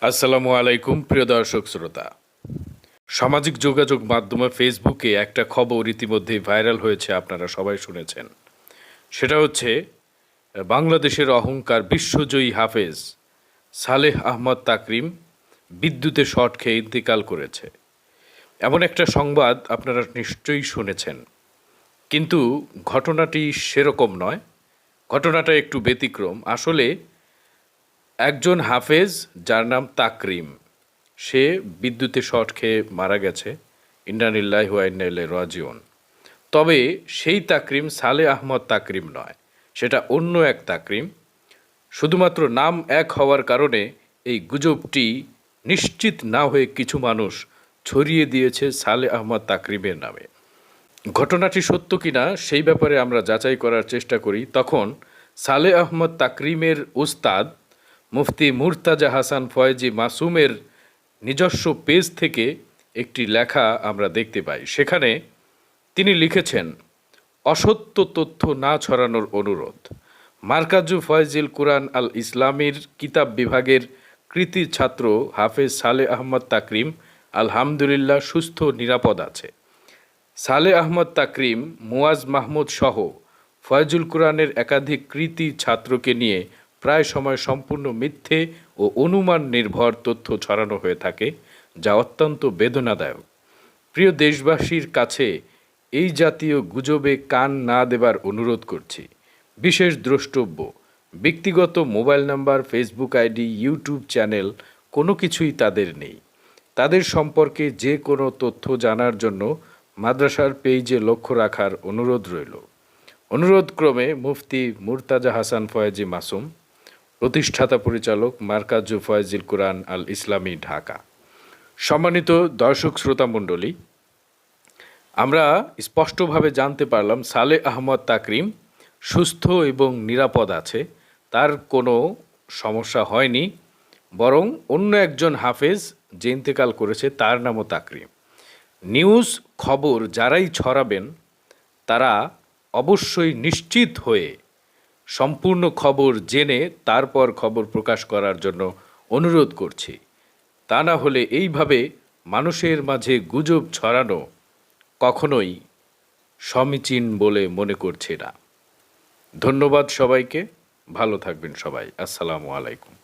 আসসালামু আলাইকুম, প্রিয় দর্শক শ্রোতা। সামাজিক যোগাযোগ মাধ্যমে ফেসবুকে একটা খবর ইতিমধ্যে ভাইরাল হয়েছে, আপনারা সবাই শুনেছেন। সেটা হচ্ছে, বাংলাদেশের অহংকার বিশ্বজয়ী হাফেজ সালেহ আহমদ তাকরিম বিদ্যুতে শর্ট খেয়ে ইন্তেকাল করেছে। এমন একটা সংবাদ আপনারা নিশ্চয়ই শুনেছেন। কিন্তু ঘটনাটি সেরকম নয়। ঘটনাটা একটু ব্যতিক্রম। আসলে একজন হাফেজ যার নাম তাকরিম। সে বিদ্যুতে শর্ট খেয়ে মারা গেছে। ইন্ডানিল্লাহ হুয়াইনাল্লাহ রাজিউন। তবে সেই তাকরিম সালে আহমদ তাকরিম নয়, সেটা অন্য এক তাকরিম। শুধুমাত্র নাম এক হওয়ার কারণে এই গুজবটি নিশ্চিত না হয়ে কিছু মানুষ ছড়িয়ে দিয়েছে সালে আহমদ তাকরিমের নামে। ঘটনাটি সত্য কিনা সেই ব্যাপারে আমরা যাচাই করার চেষ্টা করি। তখন সালে আহমদ তাকরিমের উস্তাদ মুফতি মুরতাজা হাসান ফয়েজি মাসুমের নিজস্ব পেজ থেকে একটি লেখা আমরা দেখতে পাই। সেখানে তিনি লিখেছেন, অসত্য তথ্য না ছড়ানোর অনুরোধ। মার্কাজু ফয়জিল কুরআন আল ইসলামীর কিতাব বিভাগের কৃতি ছাত্র হাফেজ সালে আহমদ তাকরিম আলহামদুলিল্লাহ সুস্থ, নিরাপদ আছে। সালে আহমদ তাকরিম, মুয়াজ মাহমুদ সহ ফয়জুল কোরআনের একাধিক কৃতি ছাত্রকে নিয়ে প্রায় সময় সম্পূর্ণ মিথ্যে ও অনুমান নির্ভর তথ্য ছড়ানো হয়ে থাকে, যা অত্যন্ত বেদনাদায়ক। প্রিয় দেশবাসীর কাছে এই জাতীয় গুজবে কান না দেবার অনুরোধ করছি। বিশেষ দ্রষ্টব্য, ব্যক্তিগত mobile number, Facebook ID, YouTube channel, কোনো কিছুই তাদের নেই। তাদের সম্পর্কে যে কোনো তথ্য জানার জন্য মাদ্রাসার পেইজে লক্ষ্য রাখার অনুরোধ রইল। অনুরোধক্রমে মুফতি মুরতাজা হাসান ফয়েজি মাসুম প্রতিষ্ঠাতা পরিচালক মার্কাজু ফয়েজিল কুরআন আল ইসলামী, ঢাকা। সম্মানিত দর্শক শ্রোতা মণ্ডলী, আমরা স্পষ্টভাবে জানতে পারলাম সালে আহমদ তাকরিম সুস্থ এবং নিরাপদ আছে, তার কোনো সমস্যা হয়নি, বরং অন্য একজন হাফেজ যে ইন্তেকাল করেছে তার নামও তাকরিম। নিউজ খবর যারাই ছড়াবেন, তারা অবশ্যই নিশ্চিত হয়ে সম্পূর্ণ খবর জেনে তারপর খবর প্রকাশ করার জন্য অনুরোধ করছি। তা না হলে এইভাবে মানুষের মাঝে গুজব ছড়ানো কখনোই সমীচীন বলে মনে করছে না। ধন্যবাদ সবাইকে। ভালো থাকবেন সবাই। আসসালামু আলাইকুম।